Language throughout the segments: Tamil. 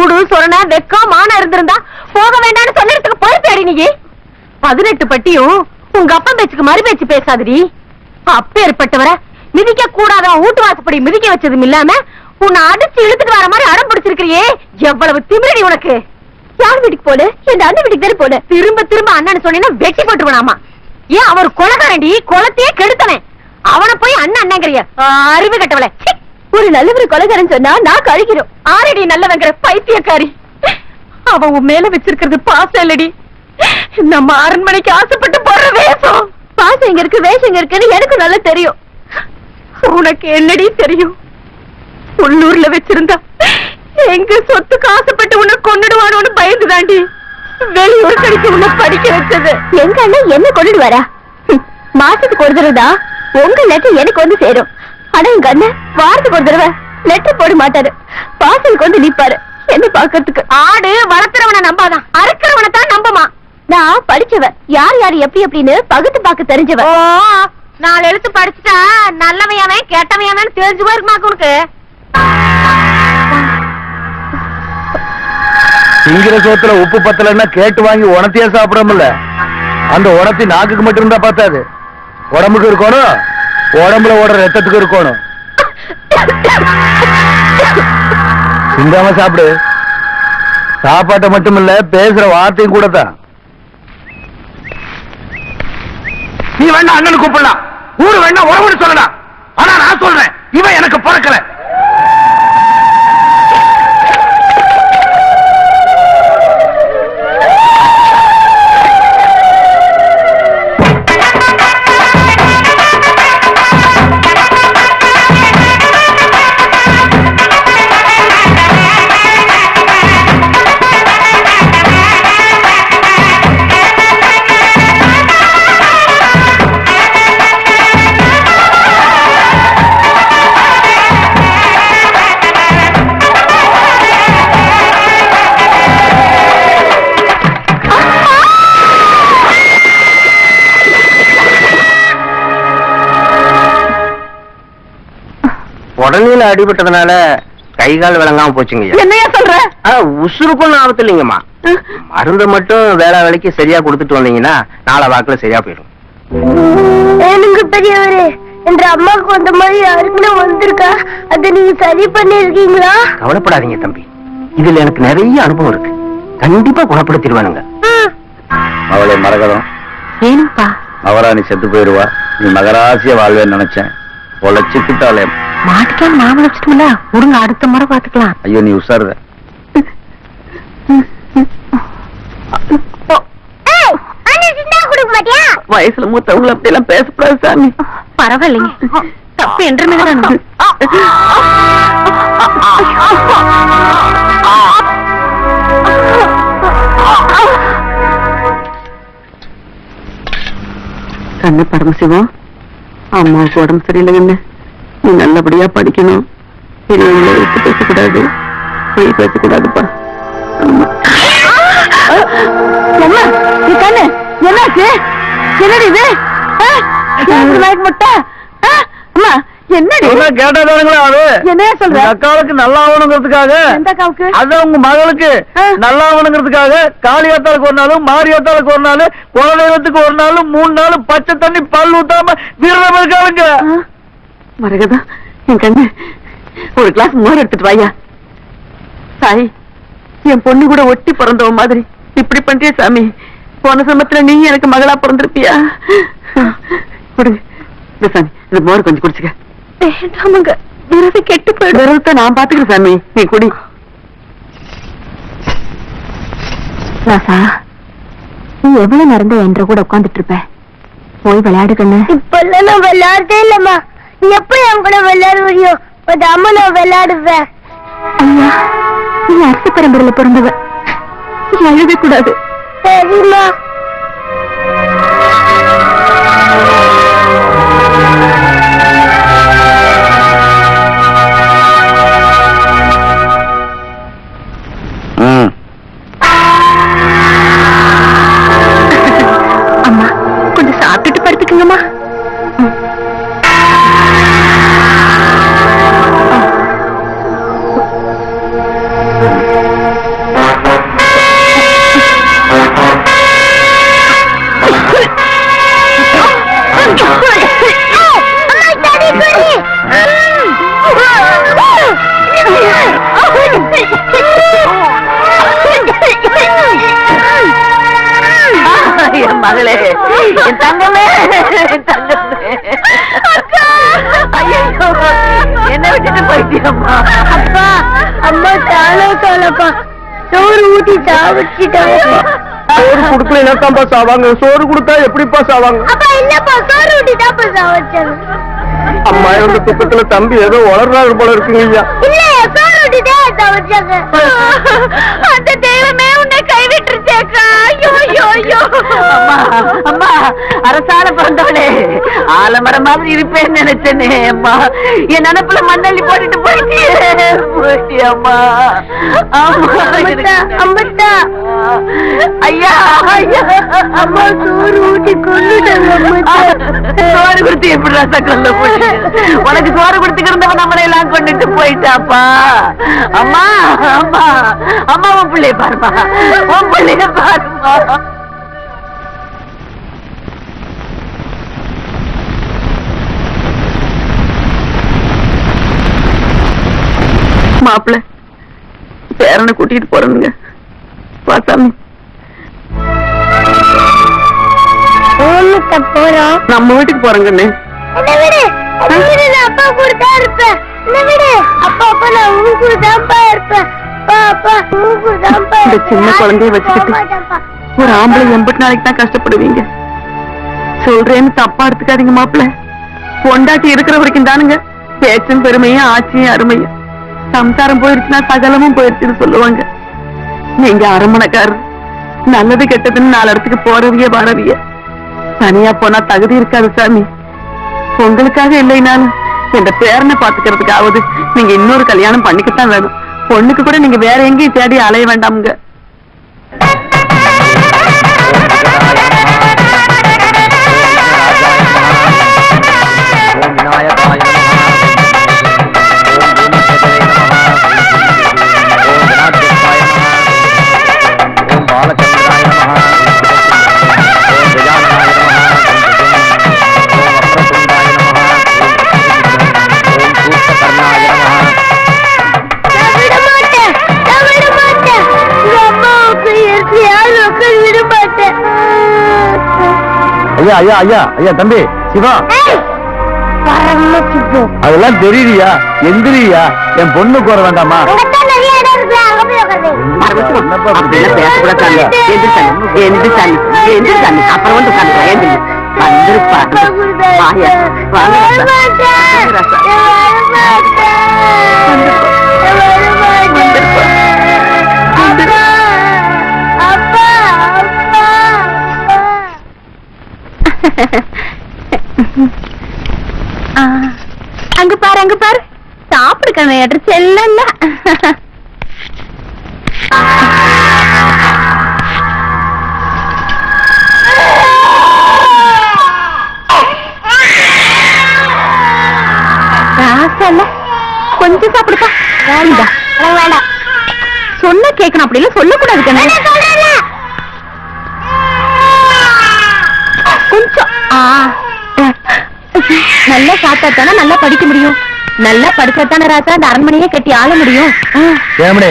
சூடு சொரண வெக்கம் மான இருந்திருந்தா போக வேண்டாம்னு சொல்லிடத்துக்கு பொறுப்பேடி நீ பதினெட்டு பட்டியும் உங்க அப்பா பேச்சுக்கு மறு பேச்சு பேசாதடி. அப்பேற்பட்டவர மிதிக்க கூடாத வீட்டு வாசப்படி மிதிக்க வச்சதும் இல்லாம உன்னை அடிச்சு இழுத்துட்டு வர மாதிரி அடம் பிடிச்சிருக்கிறியே? எவ்வளவு திமிரடி உனக்கு. யார் வீட்டுக்கு போல என் அண்ணன் வீட்டுக்கு தானே போல திரும்ப திரும்ப அண்ணன் சொன்னீங்கன்னா வெட்டி போட்டுருவனாமா. ஏன் அவர் கொலகாரண்டி? குளத்தையே கெடுத்தவன். அவனை போய் அண்ணன் அண்ணங்கிறிய. அறிவு கட்டவளை. ஒரு நல்லவர் கொலைகாரன் சொன்னா நான் கழுகிறோம் ஆரடி நல்லவங்கிற பைத்தியக்காரி. அவன் உன் மேல வச்சிருக்கிறது பாசம் இல்லடி. நம்ம அரண்மனைக்கு ஆசைப்பட்டு போடுற வேஷம். பாசம் எங்க இருக்கு வேஷம் எங்க இருக்குன்னு எனக்கு நல்லா தெரியும். உனக்கு என்னடி தெரியும்? உள்ளூர்ல வச்சிருந்தா எங்க சொத்துக்கு ஆசைப்பட்டு உன்னை கொண்டுடுவானோன்னு பயந்து தாண்டி வெளியூர் கடிச்சு உன்னை படிக்க வச்சது. எங்க அண்ணன் என்ன கொண்டுடுவாரா? மாசத்துக்கு ஒரு தடவை தான் உங்க லெட்டர் எனக்கு வந்து சேரும். ஆனா எங்க அண்ணன் வாரத்துக்கு ஒரு தடவை லெட்டர் போட மாட்டாரு. வாசலுக்கு வந்து நிப்பாரு. என்ன பாக்கிறதுக்கு ஆடு வளர்த்துறவனை நம்பாதான். அறுக்கிறவனை தான் நம்புமா? நான் படிச்சவ யார் யார் எப்படி எப்படின்னு பகுத்து பார்க்க தெரிஞ்சவ நாலு எழுத்து படிச்சுட்டா நல்லவையாவே கெட்டவையாவேன்னு தெரிஞ்சு போயிருக்குமாக்கு உனக்கு? திங்கிற சோத்துல உப்பு பத்தலன்னா கேட்டு வாங்கி உணத்தையே சாப்பிடமுல்ல அந்த உணத்தி நாக்குக்கு மட்டும் இருந்தா பார்த்தாது உடம்புக்கு இருக்கணும் உடம்புல ஓடுற ரத்தத்துக்கு இருக்கணும். சிந்தாம சாப்பிடு. சாப்பாட்டை மட்டும் இல்ல பேசுற வார்த்தையும் கூட தான். நீ வேணா அண்ணனுக்கு கூப்பிடலாம். ஊரு வேணா உறவுன்னு சொல்லலாம். ஆனா நான் சொல்றேன் இவன் எனக்கு பிறக்கல. உடனே அடிபட்டதுனால கை கால் விளங்காம போச்சுங்க என்னையா சொல்ற? உசுருக்கும் ஆபத்து இல்லைங்கம்மா மருந்தை மட்டும் வேலை வேலைக்கு சரியா கொடுத்துட்டு வந்தீங்கன்னா நாளை வாக்குல சரியா போயிடும். எனக்கு பெரியவரே என்ற அம்மாவுக்கு வந்த மாதிரி யாருக்குன்னு வந்திருக்கா? அதை நீங்க சரி பண்ணிருக்கீங்களா கவலைப்படாதீங்க தம்பி. இதுல எனக்கு நிறைய அனுபவம் இருக்கு. கண்டிப்பா குணப்படுத்திடுவானுங்க. அவளை மரகதம் ஏனுப்பா மகாராணி செத்து போயிருவா நீ மகராசிய வாழ்வேன்னு நினைச்சேன். பொழைச்சுக்கிட்டாலே மாட்டுக்காம நாம வச்சுட்டோம்ல விடுங்க அடுத்த முறை பாத்துக்கலாம் ஐயோ நீ உசாருத வயசுல மூத்தவங்களை அப்படி எல்லாம் பேசக்கூடாது சாமி. பரவாயில்லைங்க. தப்பு என்று கண்ணு பரமசிவம் அம்மாவுக்கு உடம்பு சரியில்லை கண்ணு நீ நல்லபடியா படிக்கணும். பெரியவங்களை எடுத்து பேசக்கூடாது. பொய் பேசக்கூடாதுப்பா. கண்ணு. என்னாச்சு? என்னடி இது? முட்டை? அம்மா என்னடி? கேட்டதானுங்களா அது என்னையா சொல்ற? அக்காவுக்கு நல்லா ஆகணுங்கிறதுக்காக எந்த அக்காவுக்கு? அதான் உங்க மகளுக்கு. நல்லா ஆகணுங்கிறதுக்காக காளியாத்தாளுக்கு ஒரு நாளும் மாரியாத்தாளுக்கு ஒரு நாள் குலதெய்வத்துக்கு ஒரு நாள் மூணு நாள் பச்சை தண்ணி பல் ஊத்தாம விரதம் இருக்காளுங்க? மரகதா என் கண்ணு ஒரு கிளாஸ் மோர் எடுத்துட்டு வாயா சாய் என் பொண்ணு கூட ஒட்டி பிறந்தவ மாதிரி. இப்படி பண்றிய சாமி. போன சமத்துல நீ எனக்கு மகளா பிறந்திருப்பியா? கொடுங்க. சாமி இந்த மோர் கொஞ்சம் குடிச்சுக்க. வேண்டாமுங்க. விரதம் கெட்டு போயிடும். விரதத்தை நான் பாத்துக்கிறேன் சாமி. நீ குடி. ராசா நீ எவ்வளவு தான் என்ற கூட உட்கார்ந்துட்டு இருப்ப போய் விளையாடு கண்ணு இப்பெல்லாம் நான் விளையாடுறதே இல்லம்மா. நீ எப்ப என் கூட விளையாட முடியும் ஒரு அம்மா நான் விளையாடுவேன். ஐயா நீ அரசு பரம்பரையில பிறந்தவ. நீ அழுக கூடாது சரிம்மா. என் மகளே என் தங்கமே என் தங்கமே. ஐயோ என்ன விட்டுட்டு போயிட்டியம்மா. அப்பா அம்மா தானே சொல்லப்பா சோறு ஊட்டி சாவிச்சிட்டாங்க சோறு கொடுக்கல என்னத்தான்பா சாவாங்க? சோறு கொடுத்தா எப்படிப்பா சாவாங்க? அப்பா இல்லப்பா சோறு ஊட்டி தான் சாவிச்சாங்க அம்மா இவங்க துக்கத்துல தம்பி ஏதோ வளர்றாரு போல இருக்குங்க ஐயா. இல்ல சோறு ஊட்டி தான் சாவிச்சாங்க அந்த தெய்வமே உன்னை கைவிட்டுருச்சேக்கா ஐயோ ஐயோ ஐயோ அம்மா அம்மா அரசால பிறந்தவளே. ஆலமரம் மாதிரி இருப்பேன்னு நினைச்சேனே அம்மா. என் நினப்புல மண்ணள்ளி போட்டுட்டு போயிட்டியே. போயிட்டியம்மா அம்மா. அம்மத்தா ஐயா ஐயா. அம்மா சோறு ஊட்டி கொண்டுட்டாங்க சோறு கொடுத்து எப்படி ரசம் கொல்ல உனக்கு சோறு கொடுத்துக்கிட்டு இருந்தவன் நம்மளை எல்லாம் கொண்டுட்டு போயிட்டாப்பா. அம்மா அம்மா. அம்மா உன் பிள்ளைய பாருமா. உன் பிள்ளைய பாருமா. மாப்பிள்ள. பேரனை கூட்டிட்டு போறேனுங்க ஓனுக்க போறோம். நம்ம வீட்டுக்கு போறேங்கண்ணே. அப்பா கூட தான் இருப்பேன் அப்பா அப்பா நான் உங்க கூட தான்ப்பா இருப்பேன் இந்த. சின்ன குழந்தைய வச்சுக்கிட்டு. ஒரு ஆம்பளை எண்பத்தி நாளைக்கு தான் கஷ்டப்படுவீங்க. சொல்றேன்னு தப்பா எடுத்துக்காதீங்க மாப்பிள்ள. பொண்டாட்டி இருக்கிற வரைக்கும் தானுங்க. பேச்சும் பெருமையும் ஆட்சியும் அருமையும். சம்சாரம் போயிருச்சுன்னா சகலமும் போயிருச்சுன்னு சொல்லுவாங்க. நீங்க அரமணக்காரர் நல்லது கெட்டதுன்னு நாலு இடத்துக்கு போறவிய வரவிய. தனியா போனா தகுதி இருக்காது சாமி. உங்களுக்காக இல்லைனாலும் என்ற பேரனை பாத்துக்கிறதுக்காவது நீங்க இன்னொரு கல்யாணம் பண்ணிக்கத்தான் வேணும். பொண்ணுக்கு கூட நீங்க வேற எங்கேயும் தேடி அலைய வேண்டாமுங்க. ஐயா ஐயா ஐயா ஐயா தம்பி சிவா அதெல்லாம் தெரியுறியா எந்திரியா என் பொண்ணு கோர வேண்டாமா அங்கத்தான் அங்க பாரு அங்க பாரு. சாப்பிடு கண்ணையாட்டு செல்லல கொஞ்சம் சாப்பிடுப்பா. இந்தா. வேண்டாம் சொன்ன கேட்கணும் அப்படி இல்ல சொல்லக்கூடாது கண்ணே. நல்லா சாப்பிட்டா தானே நல்லா படிக்க முடியும். நல்லா படிச்சா தானே ராசா அந்த அரண்மனையே கட்டி ஆள முடியும். ஏமனே.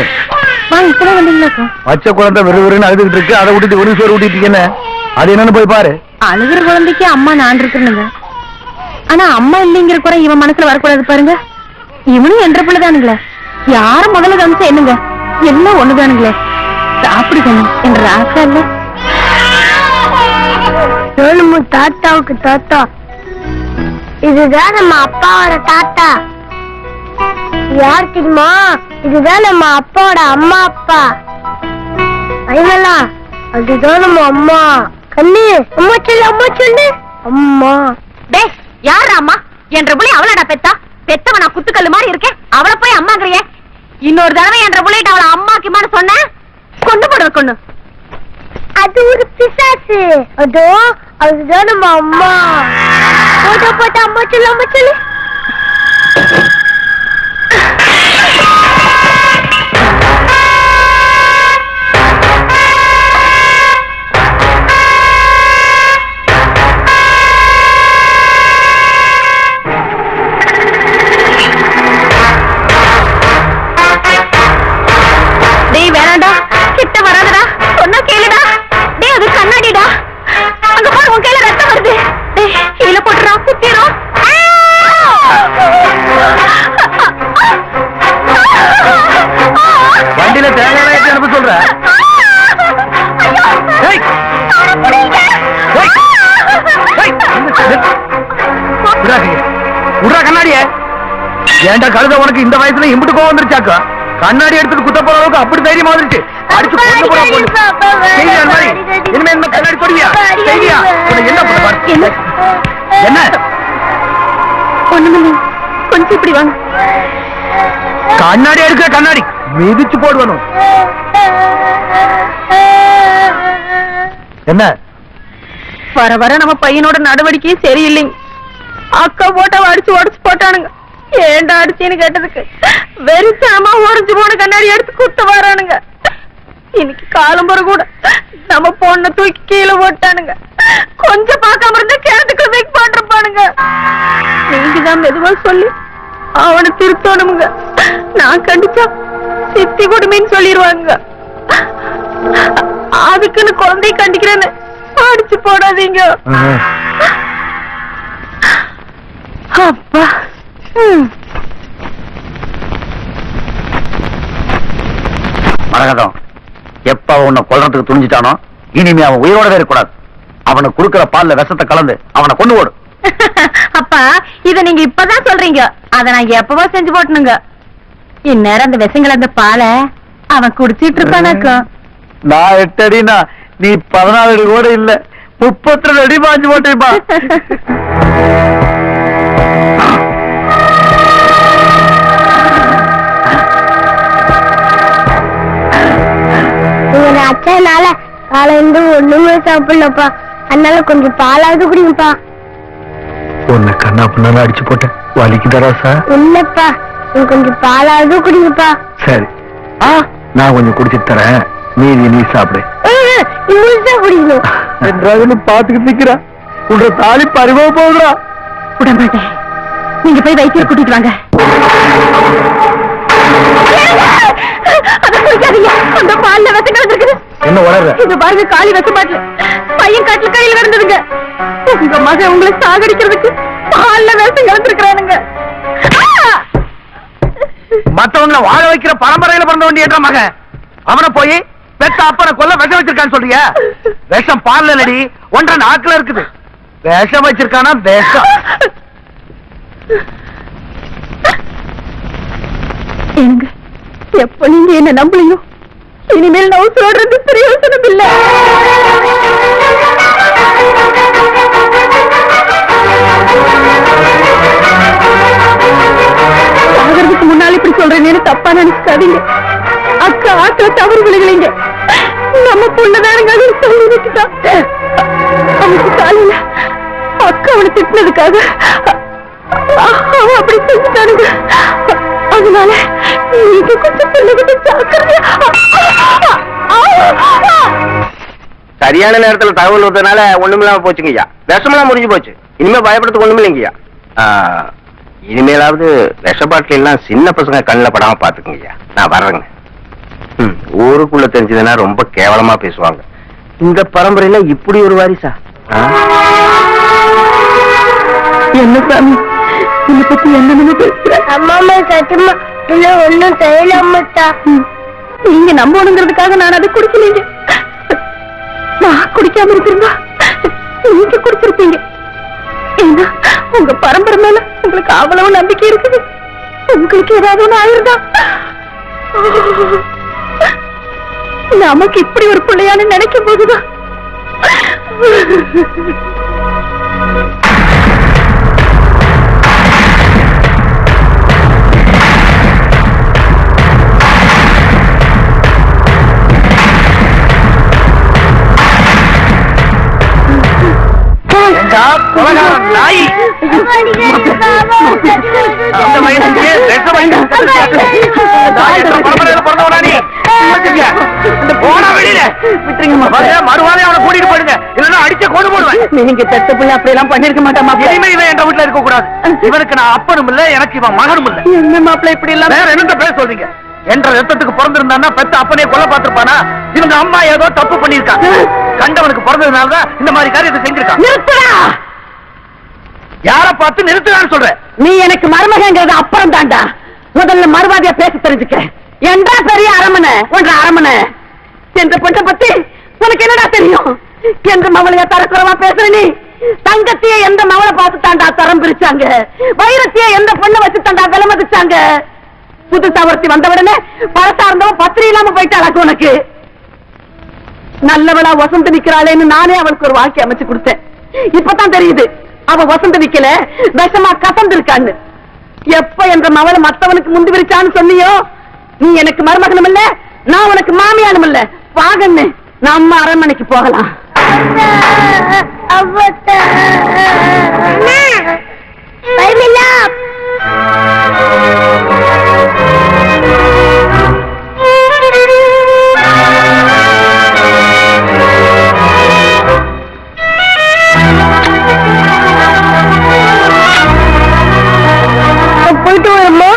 வாங்க இப்பதான் வந்தீங்களா பச்சை குழந்தை விறு விறுன்னு அழுதுகிட்டு இருக்கு. அதை விட்டுட்டு ஒரு சோறு ஊட்டிட்டு இருக்கேன்னு அது என்னன்னு போய் பாரு. அழுகிற குழந்தைக்கு அம்மா நான் இருக்கணுங்க ஆனா அம்மா இல்லைங்கிற குறை இவன் மனசுல வரக்கூடாது பாருங்க. இவனும் என்ற பிள்ளைதானுங்களே யார முதல்ல கவனிச்சா என்னங்க? எல்லாம் ஒண்ணுதானுங்களே. சாப்பிடுக்கணும் என்ற ஆசை இல்ல. தாத்தாவுக்கு தாத்தா. இதுதான் நம்ம அப்பாவோட தாத்தா. யார் தெரியுமா? இதுதான் நம்ம அப்பாவோட அம்மா அப்பா. ஐமலா அதுதான் நம்ம அம்மா. கண்ணு அம்மா சொல்லு அம்மா சொல்லு. அம்மா. டே யார் அம்மா? என்ற புள்ளை அவளடா பெத்தா? பெத்தவன் நான் குத்துக்கல்லு மாதிரி இருக்கேன் அவளை போய் அம்மாங்கிறியே. இன்னொரு தடவை என்ற புள்ளிட்டு அவளை அம்மாக்குமான்னு சொன்ன கொண்டு போடுற கொண்டு. அது ஒரு பிசாசு. அதோ அதுதான் நம்ம அம்மா. போட்டா போட்டா அம்மா சொல்லு அம்மா சொல்லு. ஏன்டா கழுத உனக்கு இந்த வயசுல இம்புட்டு கோவம் வந்துருச்சாக்கா? கண்ணாடி எடுத்துட்டு குத்த போற அளவுக்கு அப்படி தைரியமா வந்துருச்சு அடிச்சு கொண்டு போறா மாதிரி இனிமே இந்த கண்ணாடி தொடுவியா? செய்தியா உனக்கு என்ன பண்ண என்ன? ஒண்ணுமில்லை கொஞ்சம் இப்படி வாங்க. கண்ணாடி எடுக்கிற கண்ணாடி. மிதிச்சு போடுவனும். என்ன? வர வர நம்ம பையனோட நடவடிக்கையே சரியில்லைங்க. அக்கா போட்டா அடிச்சு உடச்சு போட்டானுங்க. ஏன்டா அடிச்சேன்னு கேட்டதுக்கு? வெறித்தனமா உடஞ்சு போன கண்ணாடி எடுத்து குத்த வரானுங்க. இன்னைக்கு காலம்புற கூட நம்ம பொண்ணை தூக்கி கீழே போட்டானுங்க. கொஞ்சம் பார்க்காம இருந்தா கிணத்துக்கு வைக் போட்டிருப்பானுங்க நீங்க தான் மெதுவா சொல்லி அவனை திருத்தணுங்க நான் கண்டிச்சா சித்தி கொடுமைன்னு சொல்லிடுவாங்க அதுக்குன்னு குழந்தைய கண்டிக்கிறேன்னு அடிச்சு போடாதீங்க. அப்பா. மரகதம் எப்ப அவன் உன்னை கொல்றதுக்கு துணிஞ்சிட்டானோ இனிமே அவன் உயிரோடவே இருக்கக்கூடாது. அவனுக்கு கொடுக்கிற பால்ல விஷத்தை கலந்து அவனை கொண்டு ஓடு. அப்பா இத நீங்க இப்பதான் சொல்றீங்க. அத நான் எப்பவோ செஞ்சு போட்டணுங்க இந்நேரம் அந்த விஷங்கள் அந்த பாலை அவன் குடிச்சிட்டு இருப்பானாக்கா? நான் எட்டு அடினா நீ பதினாலு அடி கூட இல்ல. முப்பத்தி ரெண்டு அடி பாஞ்சு போட்டேப்பா அச்சனால காலையில ஒண்ணுமே சாப்பிடலப்பா. அதனால கொஞ்சம் பாலாவது குடிங்கப்பா. உன்னை கண்ணா பண்ணாலும் அடிச்சு போட்டேன். வலிக்குதரா சார்? இல்லப்பா நீங்க கொஞ்சம் பாலாவது குடிங்கப்பா. சரி. ஆ நான் கொஞ்சம் குடிச்சிட்டு தரேன். மீதி நீ சாப்பிடு. குடிக்கணும். என்றாவது பாத்துக்கிட்டு நிக்கிறா. உன்ற தாலி பறிவா விட மாட்டேன் நீங்க போய் வைத்தியர் கூட்டிட்டு வாங்க. குடிக்காதீங்க அந்த பால்ல விஷம் கலந்துருக்குது என்ன வளர்ற? இது பாருங்க காளி விஷ பாட்டில் பையன் காட்டுல கையில கிடந்ததுங்க உங்க மகன் உங்களை சாகடிக்கிறதுக்கு பால்ல விஷம் கலந்துருக்கிறானுங்க மத்தவங்களை வாழ வைக்கிற பரம்பரையில பிறந்த வேண்டிய மகன்? அவனை போய் பெத்த அப்பனை கொல்ல விஷம் வச்சிருக்கான்னு சொல்றியா? விஷம் பால்ல இல்லடி ஒன்றரை நாக்குல இருக்குது. விஷம் வச்சிருக்கானா விஷம்? ஏங்க எப்ப நீங்க என்ன நம்பலையோ? இனிமேல் நான் சொல்றது பிரயோசனம் இல்ல சாகிறதுக்கு முன்னால இப்படி சொல்றேன்னு தப்பா நினைச்சுக்காதீங்க. அக்கா ஆக்கிற தவறு விழுகலைங்க. நம்ம பொண்ணுதானுங்க அது சொல்லி விட்டுட்டா. அவனுக்கு காலையில அக்கா அவனை திட்டினதுக்காக அப்படி செஞ்சுட்டானுங்க. அதனால நீங்க கொஞ்சம் பிள்ளைகிட்ட ஜாக்கிரதையா சரியான நேரத்துல தகவல் வந்ததுனால ஒண்ணுமில்லாம போச்சுங்க ஐயா. விஷமெல்லாம் முடிஞ்சு போச்சு. இனிமே பயப்படுறதுக்கு ஒண்ணுமில்லைங்க ஐயா. இனிமேலாவது விஷ பாட்டில் எல்லாம் சின்ன பசங்க கண்ணில் படாம பாத்துக்குங்க ஐயா. நான் வர்றேங்க. ஊருக்குள்ள தெரிஞ்சதுன்னா ரொம்ப கேவலமா பேசுவாங்க. இந்த பரம்பரையில இப்படி ஒரு வாரிசா? என்ன சாமி? உன்னை பத்தி என்ன பேசுற? அம்மாமா சத்தியமா இல்ல ஒண்ணும் செய்யலாமட்டா நீங்க நம்பணுங்கிறதுக்காக நான் அதை குடிக்கலீங்க. நான் குடிக்காம இருந்திருந்தா நீங்க குடிச்சிருப்பீங்க. ஏன்னா உங்க பரம்பரை மேல உங்களுக்கு அவ்வளவு நம்பிக்கை இருக்குது. உங்களுக்கு ஏதாவது ஒண்ணு ஆயிருந்தா. நமக்கு இப்படி ஒரு பிள்ளையான்னு நினைக்கும் போதுதான். ஏண்டா, கொலைகாரன் நாய். அந்த. நாய் என்ற பரம்பரையில பிறந்தவனா நீ? போனா வெளியில. வந்து மறுவாதம் அவனை கூட்டிட்டு போயிடுங்க. இல்லன்னா அடிச்ச கொண்டு போடுவேன். நீங்க பெத்த பிள்ளை அப்படி எல்லாம் பண்ணிருக்க மாட்டாமா இனிமே இவன் என்ற வீட்டுல இருக்க கூடாது இவனுக்கு நான் அப்பனும் இல்ல எனக்கு இவன் மகனும் இல்ல. என்ன மாப்பிள்ள இப்படி எல்லாம்? வேற என்னத்த பேச சொல்றீங்க? என்ற ரத்தத்துக்கு பிறந்திருந்தான்னா பெத்த அப்பனே கொல்ல பார்த்திருப்பானா? இவங்க அம்மா ஏதோ தப்பு பண்ணிருக்காங்க கண்டவனுக்கு பிறந்ததுனாலதான் இந்த மாதிரி காரியத்தை செஞ்சிருக்கான் யார பார்த்து நிறுத்துறான்னு சொல்றேன் நீ எனக்கு மருமகங்கிறது அப்புறம் தாண்டா முதல்ல மறுவாதியா பேச தெரிஞ்சுக்க. என்றா பெரிய அரமனை? ஒன்ற அரமனை. என்ற பொண்ணை பத்தி உனக்கு என்னடா தெரியும்? என்ற மவளைய தரக்குறவா பேசுற நீ? தங்கத்தையே எந்த மவளை பார்த்து தாண்டா தரம் பிரிச்சாங்க? வைரத்தையே எந்த பொண்ணை வச்சு தாண்டா விலை மதிச்சாங்க புது ஒருத்தி வந்த உடனே பழசா இருந்தவன் பத்திரி இல்லாம போயிட்டாளாக்கு உனக்கு நல்லவளா வசந்து நிக்கிறாளேன்னு நானே அவளுக்கு ஒரு வாழ்க்கை அமைச்சு கொடுத்தேன். இப்பதான் தெரியுது அவ வசந்து நிக்கல விஷமா கசந்து இருக்கான்னு எப்ப என்ற மவளை மத்தவனுக்கு முந்து விரிச்சான்னு சொன்னியோ? நீ எனக்கு மருமகனும் இல்ல நான் உனக்கு மாமியானும் இல்ல. வாகன்னு நம்ம அரண்மனைக்கு போகலாம். போயிட்டு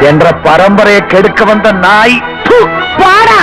என்ற பரம்பரையை கெடுக்க வந்த நாய் பாடா